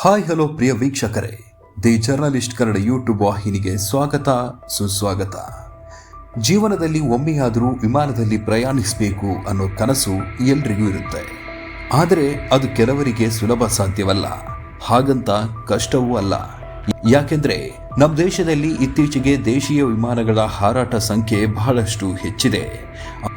Hi hello ಪ್ರಿಯ ವೀಕ್ಷಕರೇ, the journalist Kannada YouTube ವಾಹಿನಿಗೆ ಸ್ವಾಗತ, ಸುಸ್ವಾಗತ. ಜೀವನದಲ್ಲಿ ಒಮ್ಮೆಯಾದರೂ ವಿಮಾನದಲ್ಲಿ ಪ್ರಯಾಣಿಸಬೇಕು ಅನ್ನೋ ಕನಸು ಎಲ್ರಿಗೂ ಇರುತ್ತೆ. ಆದರೆ ಅದು ಕೆಲವರಿಗೆ ಸುಲಭ ಸಾಧ್ಯವಲ್ಲ. ಹಾಗಂತ ಕಷ್ಟವೂ ಅಲ್ಲ. ಯಾಕೆಂದ್ರೆ ನಮ್ಮ ದೇಶದಲ್ಲಿ ಇತ್ತೀಚೆಗೆ ದೇಶೀಯ ವಿಮಾನಗಳ ಹಾರಾಟ ಸಂಖ್ಯೆ ಬಹಳಷ್ಟು ಹೆಚ್ಚಿದೆ.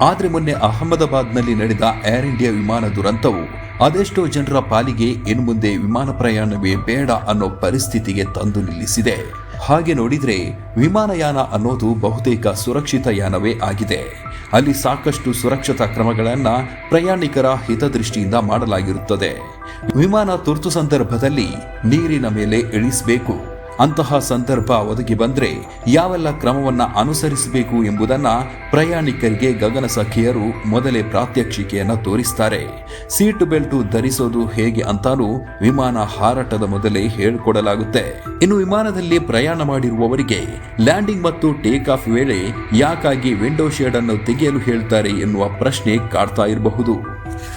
ಆದರೆ ಮೊನ್ನೆ ಅಹಮದಾಬಾದ್ನಲ್ಲಿ ನಡೆದ ಏರ್ ಇಂಡಿಯಾ ವಿಮಾನ ದುರಂತವು ಅದೆಷ್ಟೋ ಜನರ ಪಾಲಿಗೆ ಇನ್ನು ಮುಂದೆ ವಿಮಾನ ಪ್ರಯಾಣವೇ ಬೇಡ ಅನ್ನೋ ಪರಿಸ್ಥಿತಿಗೆ ತಂದು ನಿಲ್ಲಿಸಿದೆ. ಹಾಗೆ ನೋಡಿದ್ರೆ ವಿಮಾನಯಾನ ಅನ್ನೋದು ಬಹುತೇಕ ಸುರಕ್ಷಿತ ಯಾನವೇ ಆಗಿದೆ. ಅಲ್ಲಿ ಸಾಕಷ್ಟು ಸುರಕ್ಷತಾ ಕ್ರಮಗಳನ್ನ ಪ್ರಯಾಣಿಕರ ಹಿತದೃಷ್ಟಿಯಿಂದ ಮಾಡಲಾಗಿರುತ್ತದೆ. ವಿಮಾನ ತುರ್ತು ಸಂದರ್ಭದಲ್ಲಿ ನೀರಿನ ಮೇಲೆ ಇಳಿಸಬೇಕು. ಅಂತಹ ಸಂದರ್ಭ ಒದಗಿ ಬಂದ್ರೆ ಯಾವೆಲ್ಲ ಕ್ರಮವನ್ನ ಅನುಸರಿಸಬೇಕು ಎಂಬುದನ್ನ ಪ್ರಯಾಣಿಕರಿಗೆ ಗಗನ ಸಖಿಯರು ಮೊದಲೇ ಪ್ರಾತ್ಯಕ್ಷಿಕೆಯನ್ನು ತೋರಿಸ್ತಾರೆ. ಸೀಟ್ ಬೆಲ್ಟ್ ಧರಿಸೋದು ಹೇಗೆ ಅಂತಾನೂ ವಿಮಾನ ಹಾರಾಟದ ಮೊದಲೇ ಹೇಳಿಕೊಡಲಾಗುತ್ತೆ. ಇನ್ನು ವಿಮಾನದಲ್ಲಿ ಪ್ರಯಾಣ ಮಾಡಿರುವವರಿಗೆ ಲ್ಯಾಂಡಿಂಗ್ ಮತ್ತು ಟೇಕ್ ಆಫ್ ವೇಳೆ ಯಾಕಾಗಿ ವಿಂಡೋ ಶೇಡ್ ಅನ್ನು ತೆಗೆಯಲು ಹೇಳ್ತಾರೆ ಎನ್ನುವ ಪ್ರಶ್ನೆ ಕಾಡ್ತಾ ಇರಬಹುದು.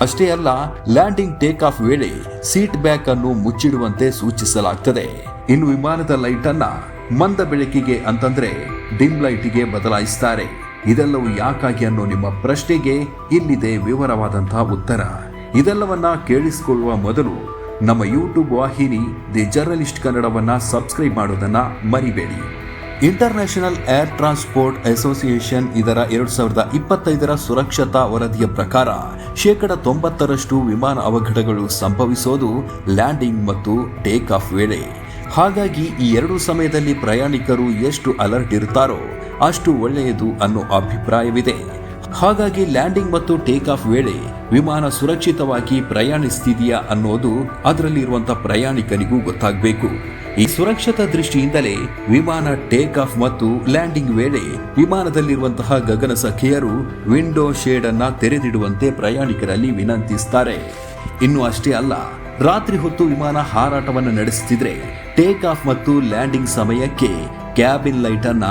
ಅಷ್ಟೇ ಅಲ್ಲ, ಲ್ಯಾಂಡಿಂಗ್ ಟೇಕ್ ಆಫ್ ವೇಳೆ ಸೀಟ್ ಬ್ಯಾಕ್ ಅನ್ನು ಮುಚ್ಚಿಡುವಂತೆ ಸೂಚಿಸಲಾಗ್ತದೆ. ಇನ್ನು ವಿಮಾನದ ಲೈಟ್ ಅನ್ನ ಮಂದ ಬೆಳಕಿಗೆ ಅಂತಂದ್ರೆ ಡಿಮ್ ಲೈಟಿಗೆ ಬದಲಾಯಿಸ್ತಾರೆ. ಇದೆಲ್ಲವೂ ಯಾಕಾಗಿ ಅನ್ನೋ ನಿಮ್ಮ ಪ್ರಶ್ನೆಗೆ ಇಲ್ಲಿದೆ ವಿವರವಾದಂತಹ ಉತ್ತರ. ಇದೆಲ್ಲವನ್ನ ಕೇಳಿಸಿಕೊಳ್ಳುವ ಮೊದಲು ನಮ್ಮ ಯೂಟ್ಯೂಬ್ ವಾಹಿನಿ ದಿ ಜರ್ನಲಿಸ್ಟ್ ಕನ್ನಡವನ್ನ ಸಬ್ಸ್ಕ್ರೈಬ್ ಮಾಡೋದನ್ನ ಮರಿಬೇಡಿ. ಇಂಟರ್ನ್ಯಾಷನಲ್ ಏರ್ ಟ್ರಾನ್ಸ್ಪೋರ್ಟ್ ಅಸೋಸಿಯೇಷನ್ ಇದರ ಎರಡ್ ಸಾವಿರದ ಇಪ್ಪತ್ತೈದರ ಸುರಕ್ಷತಾ ವರದಿಯ ಪ್ರಕಾರ ಶೇಕಡ ತೊಂಬತ್ತರಷ್ಟು ವಿಮಾನ ಅವಘಡಗಳು ಸಂಭವಿಸೋದು ಲ್ಯಾಂಡಿಂಗ್ ಮತ್ತು ಟೇಕ್ ಆಫ್ ವೇಳೆ. ಹಾಗಾಗಿ ಈ ಎರಡು ಸಮಯದಲ್ಲಿ ಪ್ರಯಾಣಿಕರು ಎಷ್ಟು ಅಲರ್ಟ್ ಇರುತ್ತಾರೋ ಅಷ್ಟು ಒಳ್ಳೆಯದು ಅನ್ನೋ ಅಭಿಪ್ರಾಯವಿದೆ. ಹಾಗಾಗಿ ಲ್ಯಾಂಡಿಂಗ್ ಮತ್ತು ಟೇಕ್ ಆಫ್ ವೇಳೆ ವಿಮಾನ ಸುರಕ್ಷಿತವಾಗಿ ಪ್ರಯಾಣಿಸ್ತಿದೆಯಾ ಅನ್ನೋದು ಅದರಲ್ಲಿರುವಂಥ ಪ್ರಯಾಣಿಕನಿಗೂ ಗೊತ್ತಾಗಬೇಕು. ಈ ಸುರಕ್ಷತಾ ದೃಷ್ಟಿಯಿಂದಲೇ ವಿಮಾನ ಟೇಕ್ ಆಫ್ ಮತ್ತು ಲ್ಯಾಂಡಿಂಗ್ ವೇಳೆ ವಿಮಾನದಲ್ಲಿರುವಂತಹ ಗಗನ ಸಖಿಯರು ವಿಂಡೋ ಶೇಡ್ ಅನ್ನ ತೆರೆದಿಡುವಂತೆ ಪ್ರಯಾಣಿಕರಲ್ಲಿ ವಿನಂತಿಸ್ತಾರೆ. ಇನ್ನು ಅಷ್ಟೇ ಅಲ್ಲ ರಾತ್ರಿ ಹೊತ್ತು ವಿಮಾನ ಹಾರಾಟವನ್ನು ನಡೆಸುತ್ತಿದ್ರೆ ಟೇಕ್ ಆಫ್ ಮತ್ತು ಲ್ಯಾಂಡಿಂಗ್ ಸಮಯಕ್ಕೆ ಕ್ಯಾಬಿನ್ ಲೈಟ್ ಅನ್ನ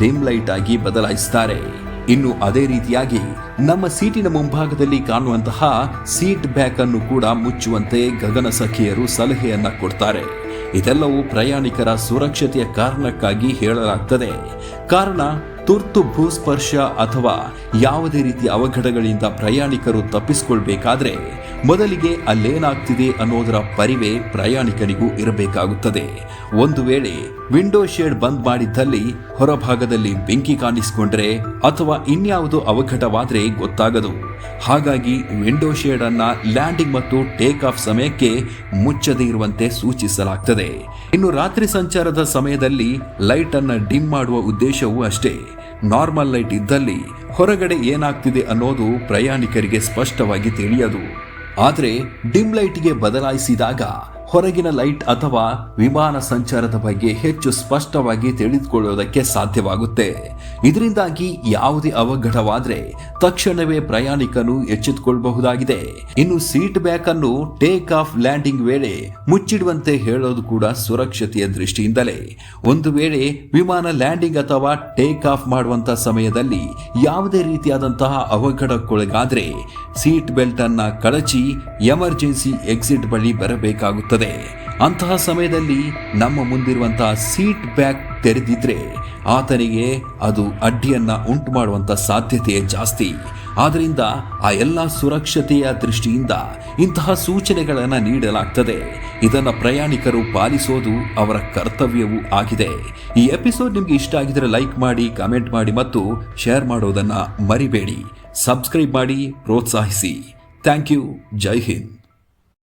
ಡಿಮ್ ಲೈಟ್ ಆಗಿ ಬದಲಾಯಿಸುತ್ತಾರೆ. ಇನ್ನು ಅದೇ ರೀತಿಯಾಗಿ ನಮ್ಮ ಸೀಟಿನ ಮುಂಭಾಗದಲ್ಲಿ ಕಾಣುವಂತಹ ಸೀಟ್ ಬ್ಯಾಕ್ ಅನ್ನು ಕೂಡ ಮುಚ್ಚುವಂತೆ ಗಗನ ಸಖಿಯರು ಸಲಹೆಯನ್ನ ಕೊಡ್ತಾರೆ. ಇದೆಲ್ಲವೂ ಪ್ರಯಾಣಿಕರ ಸುರಕ್ಷತೆಯ ಕಾರಣಕ್ಕಾಗಿ ಹೇಳಲಾಗ್ತದೆ. ಕಾರಣ ತುರ್ತು ಭೂಸ್ಪರ್ಶ ಅಥವಾ ಯಾವುದೇ ರೀತಿಯ ಅವಘಡಗಳಿಂದ ಪ್ರಯಾಣಿಕರು ತಪ್ಪಿಸಿಕೊಳ್ಬೇಕಾದ್ರೆ ಮೊದಲಿಗೆ ಅಲ್ಲೇನಾಗ್ತಿದೆ ಅನ್ನೋದರ ಪರಿವೆ ಪ್ರಯಾಣಿಕನಿಗೂ ಇರಬೇಕಾಗುತ್ತದೆ. ಒಂದು ವೇಳೆ ವಿಂಡೋ ಶೇಡ್ ಬಂದ್ ಮಾಡಿದ್ದಲ್ಲಿ ಹೊರಭಾಗದಲ್ಲಿ ಬೆಂಕಿ ಕಾಣಿಸಿಕೊಂಡ್ರೆ ಅಥವಾ ಇನ್ಯಾವುದು ಅವಘಡವಾದರೆ ಗೊತ್ತಾಗದು. ಹಾಗಾಗಿ ವಿಂಡೋ ಶೇಡ್ ಅನ್ನ ಲ್ಯಾಂಡಿಂಗ್ ಮತ್ತು ಟೇಕ್ ಆಫ್ ಸಮಯಕ್ಕೆ ಮುಚ್ಚದೇ ಇರುವಂತೆ ಸೂಚಿಸಲಾಗ್ತದೆ. ಇನ್ನು ರಾತ್ರಿ ಸಂಚಾರದ ಸಮಯದಲ್ಲಿ ಲೈಟ್ ಅನ್ನ ಡಿಮ್ ಮಾಡುವ ಉದ್ದೇಶವೂ ಅಷ್ಟೇ. ನಾರ್ಮಲ್ ಲೈಟ್ ಇದ್ದಲ್ಲಿ ಹೊರಗಡೆ ಏನಾಗ್ತಿದೆ ಅನ್ನೋದು ಪ್ರಯಾಣಿಕರಿಗೆ ಸ್ಪಷ್ಟವಾಗಿ ತಿಳಿಯದು. ಆದರೆ ಡಿಮ್ ಲೈಟ್ಗೆ ಬದಲಾಯಿಸಿದಾಗ ಹೊರಗಿನ ಲೈಟ್ ಅಥವಾ ವಿಮಾನ ಸಂಚಾರದ ಬಗ್ಗೆ ಹೆಚ್ಚು ಸ್ಪಷ್ಟವಾಗಿ ತಿಳಿದುಕೊಳ್ಳುವುದಕ್ಕೆ ಸಾಧ್ಯವಾಗುತ್ತೆ. ಇದರಿಂದಾಗಿ ಯಾವುದೇ ಅವಘಡವಾದರೆ ತಕ್ಷಣವೇ ಪ್ರಯಾಣಿಕನು ಎಚ್ಚೆತ್ತುಕೊಳ್ಳಬಹುದಾಗಿದೆ. ಇನ್ನು ಸೀಟ್ ಬ್ಯಾಕ್ ಅನ್ನು ಟೇಕ್ ಆಫ್ ಲ್ಯಾಂಡಿಂಗ್ ವೇಳೆ ಮುಚ್ಚಿಡುವಂತೆ ಹೇಳೋದು ಕೂಡ ಸುರಕ್ಷತೆಯ ದೃಷ್ಟಿಯಿಂದಲೇ. ಒಂದು ವೇಳೆ ವಿಮಾನ ಲ್ಯಾಂಡಿಂಗ್ ಅಥವಾ ಟೇಕ್ ಆಫ್ ಮಾಡುವಂತಹ ಸಮಯದಲ್ಲಿ ಯಾವುದೇ ರೀತಿಯಾದಂತಹ ಅವಘಡಕ್ಕೊಳಗಾದರೆ ಸೀಟ್ ಬೆಲ್ಟ್ ಅನ್ನ ಕಳಚಿ ಎಮರ್ಜೆನ್ಸಿ ಎಕ್ಸಿಟ್ ಬಳಿ ಬರಬೇಕಾಗುತ್ತದೆ. ಅಂತಹ ಸಮಯದಲ್ಲಿ ನಮ್ಮ ಮುಂದಿರುವಂತಹ ಸೀಟ್ ಬ್ಯಾಕ್ ತೆರೆದಿದ್ರೆ ಆತನಿಗೆ ಅದು ಅಡ್ಡಿಯನ್ನ ಉಂಟು ಮಾಡುವಂತ ಸಾಧ್ಯತೆ ಜಾಸ್ತಿ. ಆದ್ದರಿಂದ ಆ ಎಲ್ಲ ಸುರಕ್ಷತೆಯ ದೃಷ್ಟಿಯಿಂದ ಇಂತಹ ಸೂಚನೆಗಳನ್ನು ನೀಡಲಾಗ್ತದೆ. ಇದನ್ನ ಪ್ರಯಾಣಿಕರು ಪಾಲಿಸೋದು ಅವರ ಕರ್ತವ್ಯವೂ ಆಗಿದೆ. ಈ ಎಪಿಸೋಡ್ ನಿಮ್ಗೆ ಇಷ್ಟ ಆಗಿದ್ರೆ ಲೈಕ್ ಮಾಡಿ, ಕಮೆಂಟ್ ಮಾಡಿ ಮತ್ತು ಶೇರ್ ಮಾಡೋದನ್ನ ಮರಿಬೇಡಿ. ಸಬ್ಸ್ಕ್ರೈಬ್ ಮಾಡಿ, ಪ್ರೋತ್ಸಾಹಿಸಿ. Thank you. ಜೈ ಹಿಂದ್.